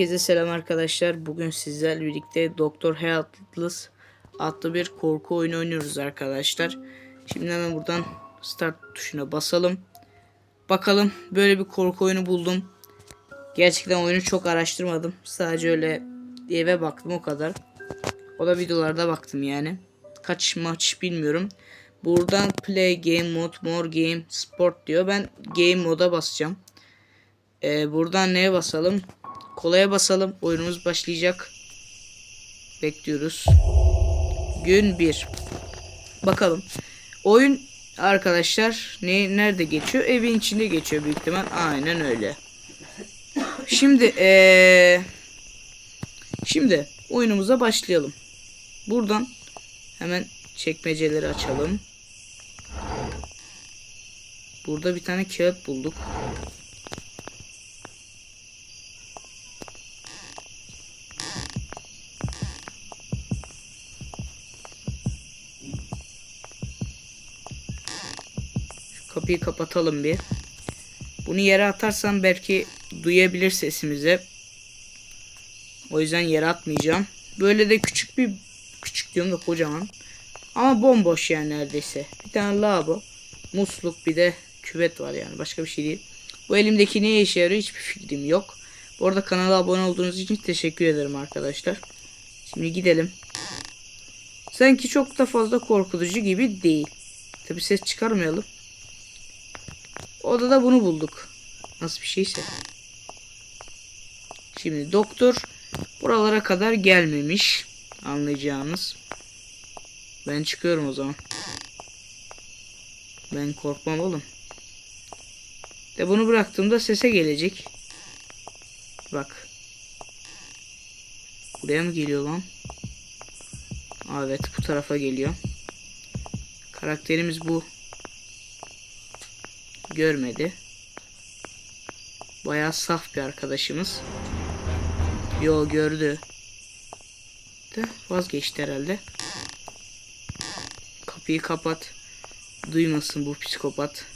Herkese selam arkadaşlar. Bugün sizlerle birlikte Doktor Heartless adlı bir korku oyunu oynuyoruz arkadaşlar. Şimdi hemen buradan start tuşuna basalım. Bakalım böyle bir korku oyunu buldum. Gerçekten oyunu çok araştırmadım. Sadece öyle eve baktım o kadar. O da videolarda baktım yani. Kaç maç bilmiyorum. Buradan play game mode, more game, sport diyor. Ben game moda basacağım. Ee, buradan neye basalım? Kolaya basalım. Oyunumuz başlayacak. Bekliyoruz. Gün 1. Bakalım. Oyun arkadaşlar ne nerede geçiyor? Evin içinde geçiyor büyük ihtimal. Aynen öyle. Şimdi ee, şimdi oyunumuza başlayalım. Buradan hemen çekmeceleri açalım. Burada bir tane kağıt bulduk. Kapıyı kapatalım bir. Bunu yere atarsam belki duyabilir sesimizi. O yüzden yere atmayacağım. Böyle de küçük bir küçük diyorum da kocaman. Ama bomboş yani neredeyse. Bir tane lavabo, musluk bir de küvet var yani başka bir şey değil. Bu elimdeki neye işe yarıyor hiçbir fikrim yok. Bu arada kanala abone olduğunuz için teşekkür ederim arkadaşlar. Şimdi gidelim. Sanki çok da fazla korkutucu gibi değil. Tabi ses çıkarmayalım. Odada bunu bulduk. Nasıl bir şeyse. Şimdi doktor buralara kadar gelmemiş. Anlayacağınız. Ben çıkıyorum o zaman. Ben korkmam oğlum. De bunu bıraktığımda sese gelecek. Bak. Buraya mı geliyor lan? Aa, Evet bu tarafa geliyor. Karakterimiz bu. Görmedi. Bayağı saf bir arkadaşımız. Yo gördü. De vazgeçti herhalde. Kapıyı kapat. Duymasın bu psikopat.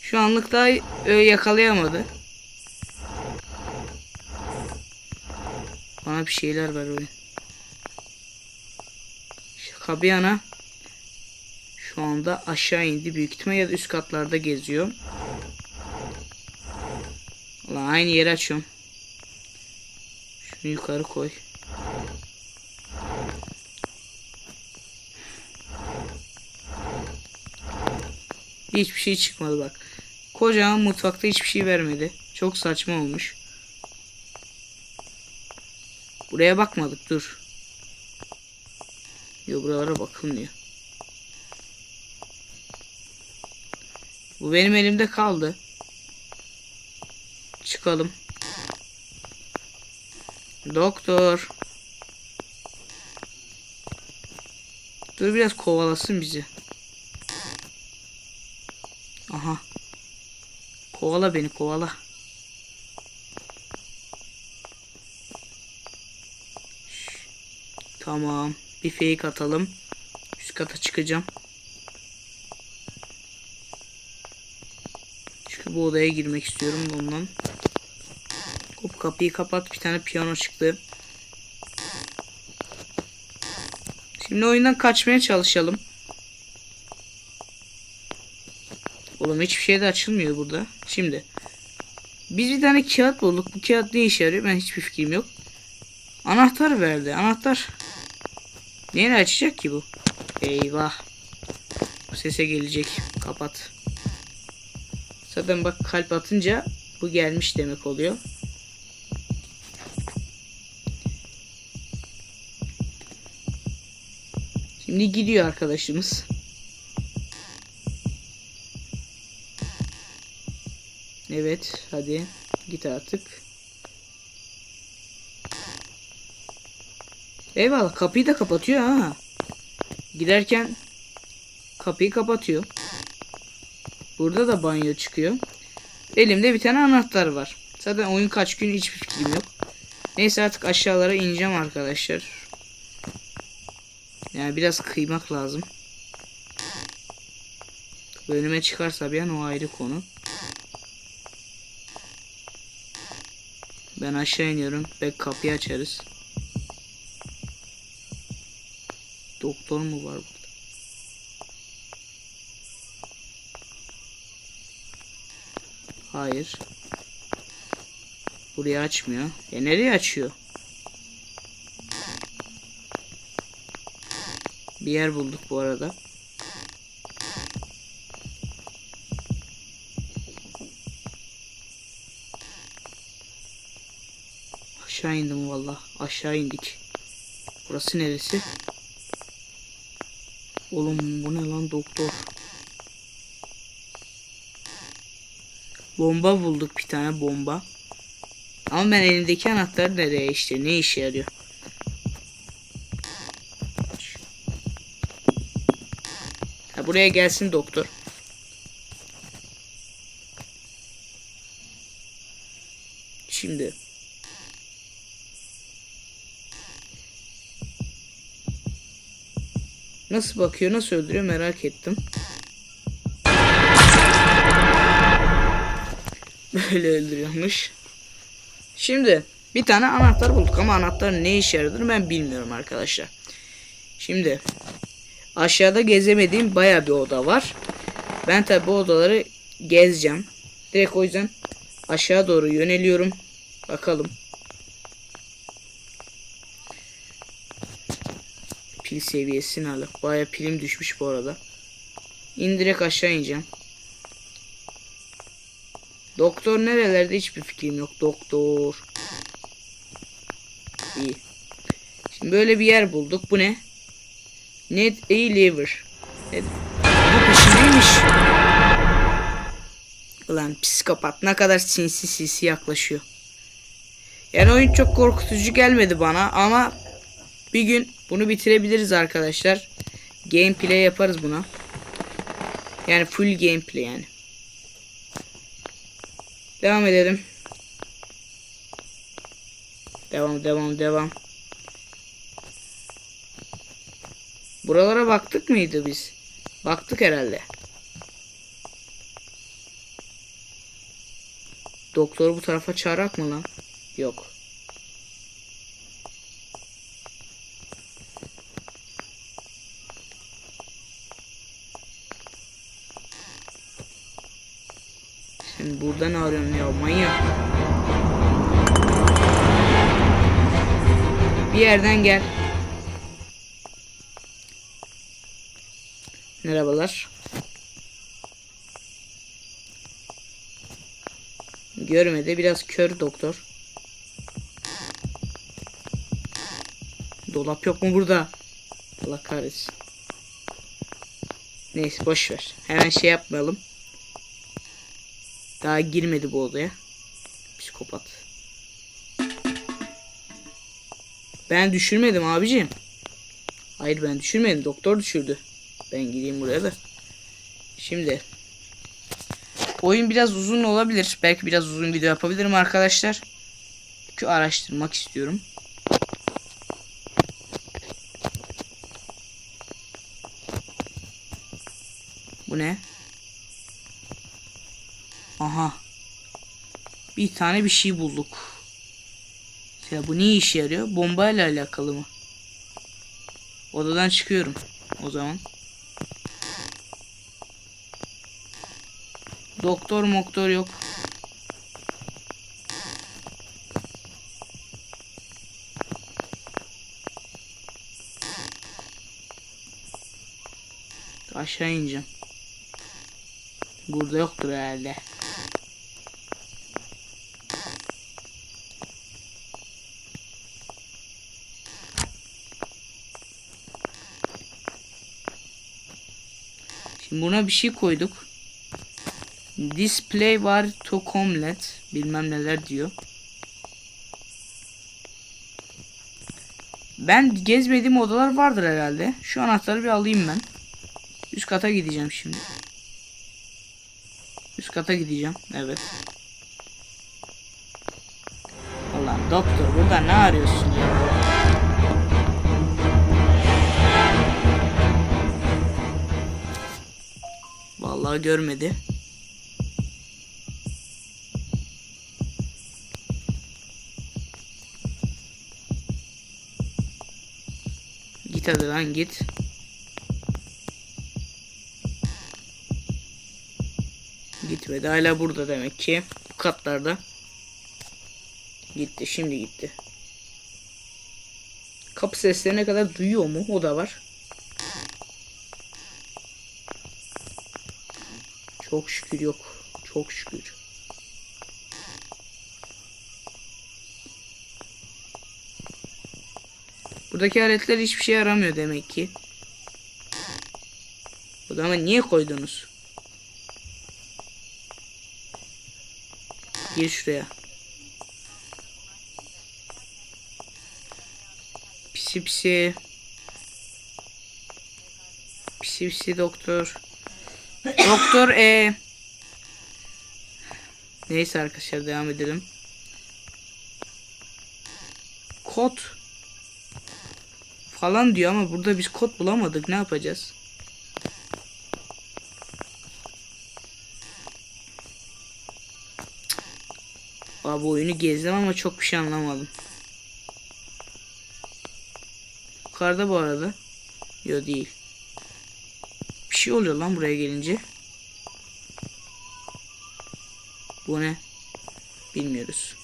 Şu anlık daha yakalayamadı. Bana bir şeyler ver oyun. Kabiyana şu anda aşağı indi büyük ihtimal ya da üst katlarda geziyor. Ulan aynı yeri açıyorum. Şunu yukarı koy. Hiçbir şey çıkmadı bak. Kocaman mutfakta hiçbir şey vermedi. Çok saçma olmuş. Buraya bakmadık dur. Yo buralara bakılmıyor. Bu benim elimde kaldı. Çıkalım. Doktor. Dur biraz kovalasın bizi. Aha. Kovala beni kovala. Tamam. Bir fake atalım. Üst kata çıkacağım. Bu odaya girmek istiyorum ondan. Hop kapıyı kapat. Bir tane piyano çıktı. Şimdi oyundan kaçmaya çalışalım. Oğlum hiçbir şey de açılmıyor burada. Şimdi. Biz bir tane kağıt bulduk. Bu kağıt ne işe yarıyor? Ben hiçbir fikrim yok. Anahtar verdi. Anahtar. Neyle açacak ki bu? Eyvah. Bu sese gelecek. Kapat. Zaten bak kalp atınca bu gelmiş demek oluyor. Şimdi gidiyor arkadaşımız. Evet hadi git artık. Eyvallah kapıyı da kapatıyor ha. Giderken kapıyı kapatıyor. Burada da banyo çıkıyor. Elimde bir tane anahtar var. Zaten oyun kaç gün hiçbir fikrim yok. Neyse artık aşağılara ineceğim arkadaşlar. Yani biraz kıymak lazım. Önüme çıkarsa bir an o ayrı konu. Ben aşağı iniyorum. Belki kapıyı açarız. Doktor mu var burada? Hayır. Burayı açmıyor. E nereye açıyor? Bir yer bulduk bu arada. Aşağı indim valla. Aşağı indik. Burası neresi? Oğlum bu ne lan doktor? Bomba bulduk bir tane bomba. Ama ben elimdeki anahtar nereye işte ne işe yarıyor? Ha, buraya gelsin doktor. Şimdi Nasıl bakıyor, nasıl öldürüyor merak ettim. Böyle öldürüyormuş. Şimdi bir tane anahtar bulduk ama anahtar ne işe yaradır ben bilmiyorum arkadaşlar. Şimdi aşağıda gezemediğim baya bir oda var. Ben tabi bu odaları gezeceğim. Direkt o yüzden aşağı doğru yöneliyorum. Bakalım. Pil seviyesi ne ala? Baya pilim düşmüş bu arada. İndirek aşağı ineceğim. Doktor nerelerde hiçbir fikrim yok. Doktor. İyi. Şimdi böyle bir yer bulduk. Bu ne? Ned A. Lever. Ned. Bu peşindeymiş. Ulan psikopat ne kadar sinsi sinsi yaklaşıyor. Yani oyun çok korkutucu gelmedi bana ama bir gün bunu bitirebiliriz arkadaşlar. Gameplay yaparız buna. Yani full gameplay yani. Devam edelim. Devam devam devam. Buralara baktık mıydı biz? Baktık herhalde. Doktoru bu tarafa çağırak mı lan? Yok. Yerden gel. Merhabalar. Görmedi. Biraz kör doktor. Dolap yok mu burada? Allah kahretsin. Neyse boş ver. Hemen şey yapmayalım. Daha girmedi bu odaya. Psikopat. Ben düşürmedim abicim. Hayır ben düşürmedim. Doktor düşürdü. Ben gideyim buraya da. Şimdi. Oyun biraz uzun olabilir. Belki biraz uzun video yapabilirim arkadaşlar. Çünkü araştırmak istiyorum. Bu ne? Aha. Bir tane bir şey bulduk. Ya bu ne işe yarıyor? Bombayla alakalı mı? Odadan çıkıyorum. O zaman. Doktor moktor yok. Aşağı ineceğim. Burada yoktur herhalde. Buna bir şey koyduk. Display var to comlet bilmem neler diyor. Ben gezmediğim odalar vardır herhalde. Şu anahtarı bir alayım ben. Üst kata gideceğim şimdi. Üst kata gideceğim. Evet. Allah doktor burada ne arıyorsun ya? Vallahi görmedi. Git hadi lan git. Gitmedi. Hala burada demek ki. Bu katlarda. Gitti. Şimdi gitti. Kapı seslerine kadar duyuyor mu? O da var. Çok şükür yok. Çok şükür. Buradaki aletler hiçbir şey yaramıyor demek ki. O zaman niye koydunuz? Gir şuraya. Pisi pisi. Pisi pisi doktor. Doktor e. Neyse arkadaşlar devam edelim. Kod falan diyor ama burada biz kod bulamadık. Ne yapacağız? Abi oyunu gezdim ama çok bir şey anlamadım. Yukarıda bu arada. Yo değil. Bir şey oluyor lan buraya gelince. Bu ne? Bilmiyoruz.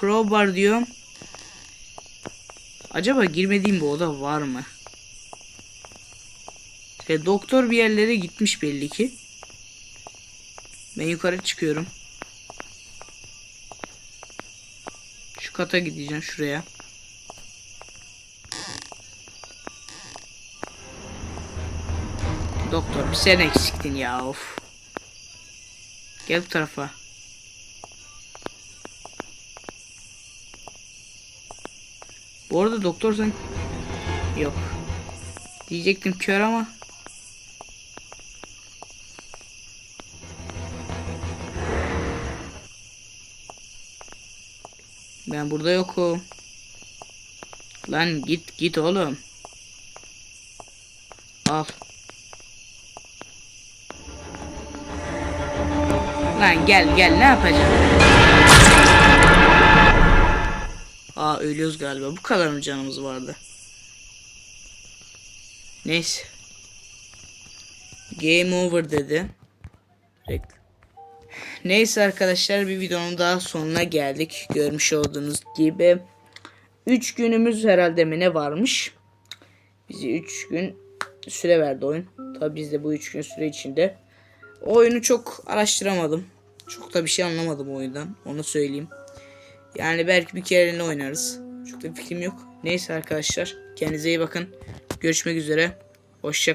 Crowbar diyor. Acaba girmediğim bu oda var mı? E, doktor bir yerlere gitmiş belli ki. Ben yukarı çıkıyorum. Şu kata gideceğim şuraya. Doktor bir sen eksiktin ya of. Gel bu tarafa. Bu arada doktor sen... Yok. Diyecektim kör ama. Ben burada yokum. Lan git git oğlum. Al. Lan gel gel ne yapacaksın? Aa ölüyoruz galiba. Bu kadar mı canımız vardı? Neyse. Game over dedi. Neyse arkadaşlar bir videonun daha sonuna geldik. Görmüş olduğunuz gibi. 3 günümüz herhalde mi ne varmış? Bize 3 gün süre verdi oyun. Tabi biz de bu 3 gün süre içinde. O oyunu çok araştıramadım. Çok da bir şey anlamadım oyundan. Onu söyleyeyim. Yani belki bir kere oynarız. Çok da fikrim yok. Neyse arkadaşlar. Kendinize iyi bakın. Görüşmek üzere. Hoşça